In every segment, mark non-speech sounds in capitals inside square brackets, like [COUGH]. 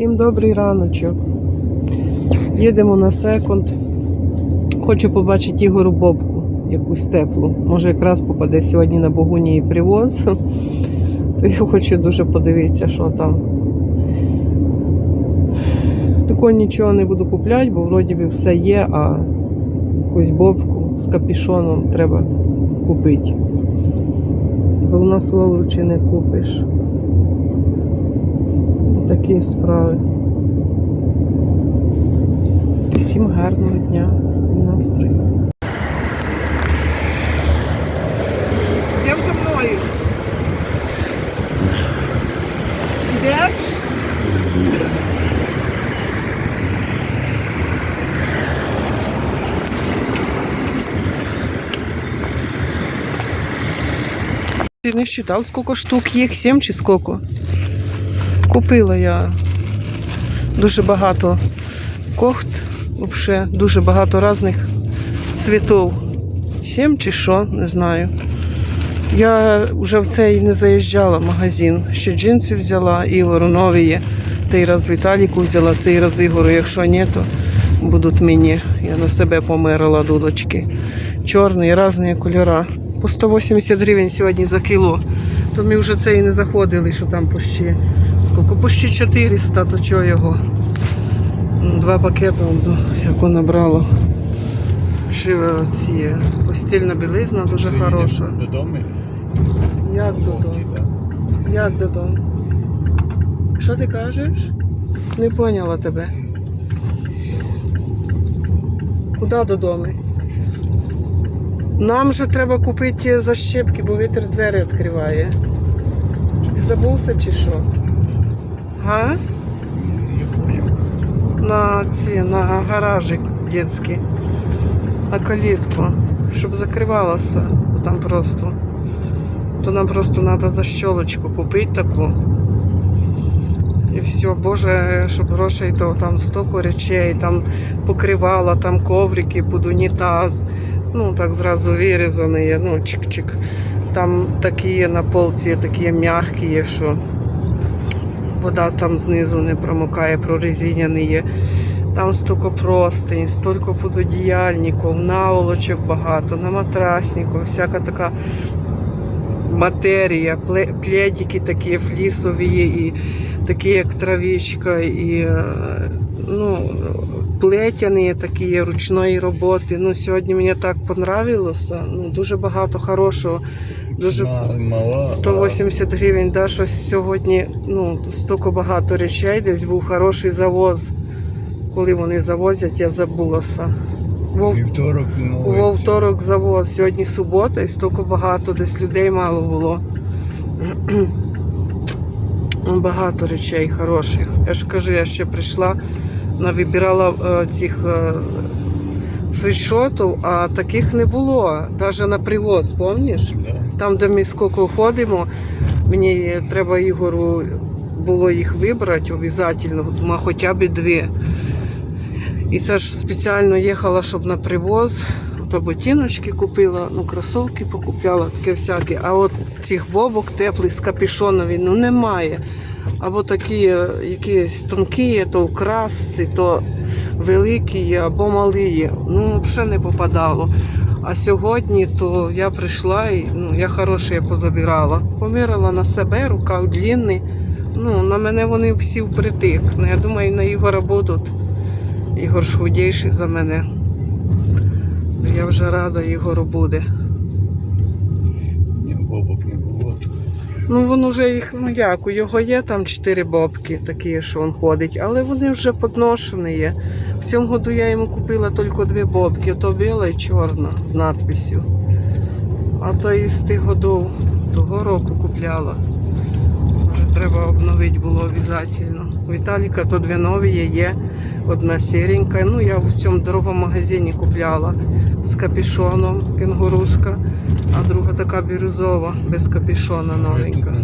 Всім добрий раночок. Їдемо на секунд. Хочу побачити Ігору Бобку, якусь теплу. Може, якраз попаде сьогодні на Богуні і привоз. [LAUGHS] То я хочу дуже подивитися, що там. Такого нічого не буду купляти, бо вроді би все є, а якусь бобку з капішоном треба купити. Бо в нас в Овручі не купиш. Такі справи. Всім гарного дня і настрою. Йдем за мною. Йдеш? Ти не считав, скільки штук їх? Сім чи скільки? Купила я дуже багато кохт, взагалі, дуже багато різних цвітів. Сім чи що, не знаю. Я вже в цей не заїжджала в магазин. Ще джинси взяла, Ігору нові є. Той раз Віталіку взяла, цей раз Ігору, якщо ні, то будуть мені. Я на себе помирила дудочки. Чорні, різні кольори. По 180 гривень сьогодні за кіло. То ми вже це і не заходили, що там пощі. Скільки? Пощі 400, то чого його? Два пакети всяко набрало. Ще е, ці постільна білизна дуже Ти хороша. Додому? Як додому? Як додому? Що ти кажеш? Не поняла тебе. Куди додому? Нам же треба купити защепки, бо вітер двері відкриває. Ти забувся чи що? Га? На ці, на гаражик дитячий. На калітку. Щоб закривалося там просто. То нам просто треба защолочку купити таку. І все, Боже, щоб грошей, то там столько речей, там покривала, там коврики під унітаз. Ну, так зразу вирізані, ну, чик-чик. Там такі на полці, такі м'які, що вода там знизу не промокає, прорезиняні є. Там стільки простинь, стільки пододіяльників, наволочок багато, на матраснику, всяка така матерія, пле- пледики такі флісові і такі як травичка, і е, ну, плетяні такі ручної роботи. Ну, сьогодні мені так понравилося. Ну, дуже багато хорошого. Дуже мала. 180 гривень, да, щось сьогодні, ну, стільки багато речей, десь був хороший завоз. Коли вони завозять, я забулася. Вов- Вівторок вовторок завоз, сьогодні субота і стільки багато, десь людей мало було. Ну, Багато речей хороших. Я ж кажу, я ще прийшла, навибирала е, цих е, світшотів, а таких не було, навіть на привоз, пам'ятаєш? Да. Там, де ми скільки ходимо, мені треба Ігору було їх вибрати обов'язково, хоча б дві. І це ж спеціально їхала, щоб на привоз. То ботиночки купила, ну кросовки покупляла, таке всяке. А от цих бобок теплих з капішонові ну немає. Або такі е, якісь тонкі, то украсці, то великі, або малі. Ну, взагалі не попадало. А сьогодні то я прийшла і ну, я хороше позабирала. Помірила на себе, рука длінний. Ну, на мене вони всі впритик. Ну, я думаю, на Ігора будуть. Ігор ж за мене. Я вже рада, Ігору буде. Ні, бобок не було. то Ну, воно вже їх, ну як, у його є там чотири бобки, такі, що він ходить, але вони вже підношені є. В цьому году я йому купила тільки дві бобки, то біла і чорна з надписю. А то із тих годів того року купляла. Вже треба обновити було обов'язково. Віталіка то дві нові є одна сіренька. Ну, я в цьому дорогому магазині купляла з капішоном, кенгурушка, а друга така бірюзова, без капішона новенька.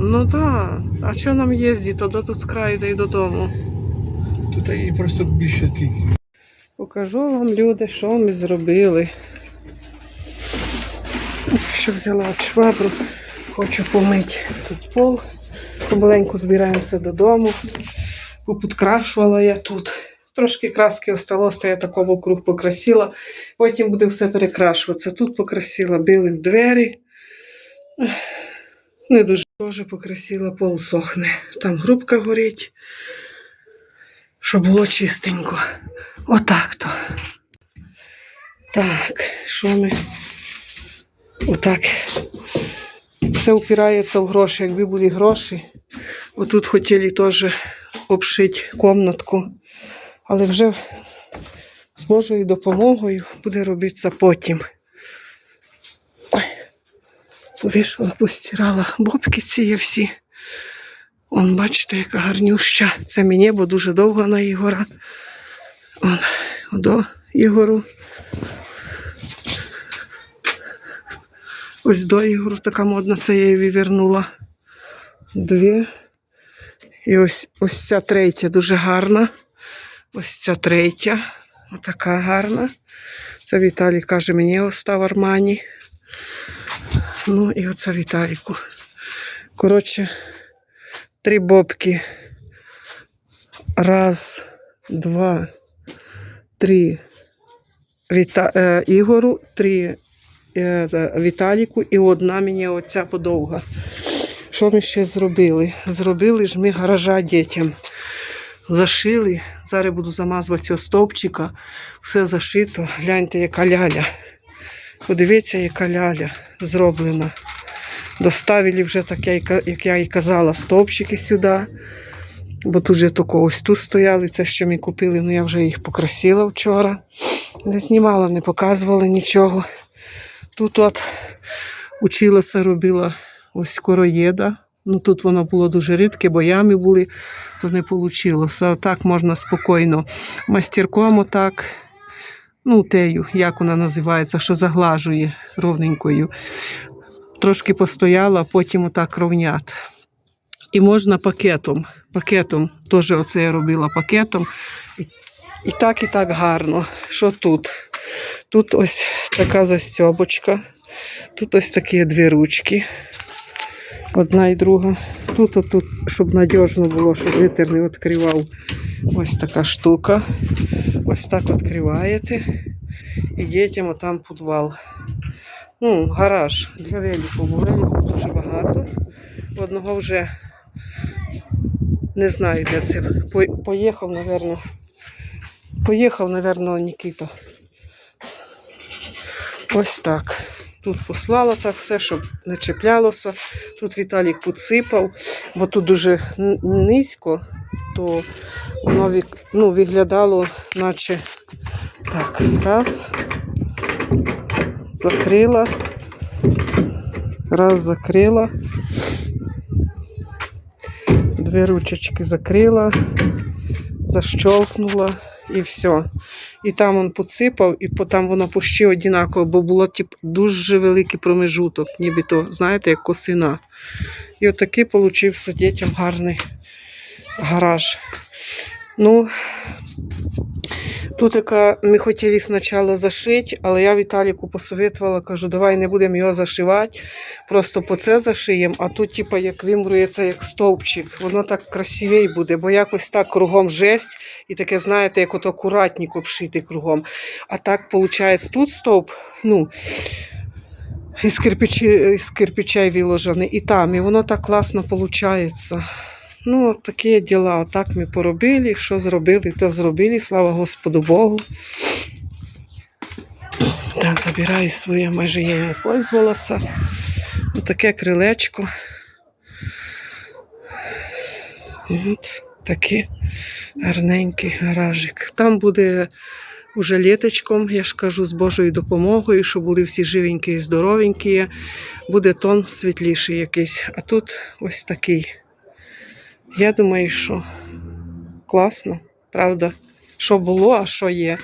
Ну так, а що нам їздити, то до тут з краю да й додому. Тут і просто більше тих. Покажу вам, люди, що ми зробили. Що взяла швабру, хочу помити тут пол. Помаленьку збираємося додому. Поподкрашувала я тут. Трошки краски осталося, я тако вокруг покрасила. Потім буде все перекрашуватися. Тут покрасила білим двері. Не дуже теж покрасила, пол сохне. Там грубка горить, щоб було чистенько. Отак то. Так, що ми? Отак. Все упирається в гроші. Якби були гроші, отут хотіли теж обшити комнатку. Але вже з Божою допомогою буде робитися потім. Вийшла, постирала бобки ці всі. Он, бачите, яка гарнюща. Це мені, бо дуже довго на Ігора. Он, до Ігору. Ось до Ігору така модна, це я її вернула. Дві. І ось, ось ця третя дуже гарна. Ось ця третя. Отака гарна. Це Віталій каже, мені остав Армані. Ну і оце Віталіку. Коротше, три бобки. Раз, два, три. Віта... Е, Ігору, три е, е, Віталіку і одна мені оця подовга. Що ми ще зробили? Зробили ж ми гаража дітям. Зашили. Зараз буду замазувати цього стовпчика. Все зашито. Гляньте, яка ляля. Подивіться, яка ляля зроблена. Доставили вже так, як я і казала, стовпчики сюди. Бо тут же тако ось тут стояли, це що ми купили, ну я вже їх покрасила вчора. Не знімала, не показувала нічого. Тут от училася, робила ось короєда. Ну тут воно було дуже рідке, бо ями були, то не вийшло. Отак можна спокійно. Мастерком отак, ну, тею, як вона називається, що заглажує ровненькою. Трошки постояла, потім отак ровнят. І можна пакетом. Пакетом, теж оце я робила пакетом. І так, і так гарно. Що тут? Тут ось така застьобочка. Тут ось такі дві ручки. Одна і друга. Тут, отут, щоб надіжно було, щоб вітер не відкривав. Ось така штука. Ось так відкриваєте. І дітям отам підвал. Ну, гараж для велику. Бо велику дуже багато. Одного вже не знаю, де це. Поїхав, напевно. Поїхав, напевно, Нікіта. Ось так. Тут послала так все, щоб не чіплялося. Тут Віталік підсипав, бо тут дуже низько, то воно ну, виглядало, наче так, раз, закрила, раз закрила, дві ручечки закрила, защолкнула і все. І там він посипав, і там воно почти однаково, бо було тип, дуже великий промежуток, ніби то, знаєте, як косина. І отакий получився дітям гарний гараж. Ну, тут яка ми хотіли спочатку зашити, але я Віталіку посоветувала, кажу, давай не будемо його зашивати, просто по це зашиємо, а тут, типа, як вимрується, як стовпчик, воно так красивей буде, бо якось так кругом жесть, і таке, знаєте, як от акуратник обшитий кругом. А так, виходить, тут стовп, ну, із кирпичей виложений, і там, і воно так класно виходить. Ну, такі діла. Отак ми поробили, що зробили, то зробили, слава Господу Богу. Так, забираю своє, майже я не пользувалася. Отаке крилечко. От такий гарненький гаражик. Там буде уже літочком, я ж кажу, з Божою допомогою, щоб були всі живенькі і здоровенькі. Буде тон світліший якийсь. А тут ось такий. Я думаю, що класно, правда, що було, а що є.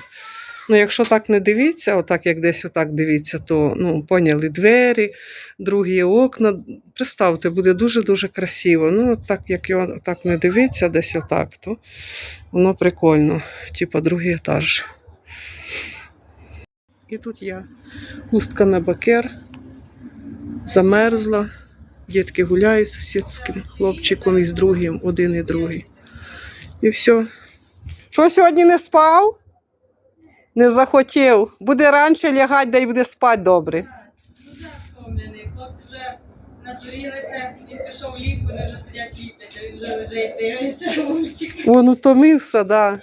Ну, якщо так не дивіться, отак як десь отак дивіться, то ну, поняли двері, другі окна. Представте, буде дуже-дуже красиво. Ну, от так як його так не дивиться, десь отак, то воно прикольно. Типа другий етаж. І тут я. Хустка на бакер. Замерзла. Дітки гуляють з сусідським хлопчиком і з другим, один і другий. І все. Що сьогодні не спав? Не захотів. Буде раніше лягати, да й буде спати добре. втомлений. Хлопці вже надурілися, він пішов в лік, вони вже сидять ліплять, він вже лежить, дивиться мультик. Вон утомився, да.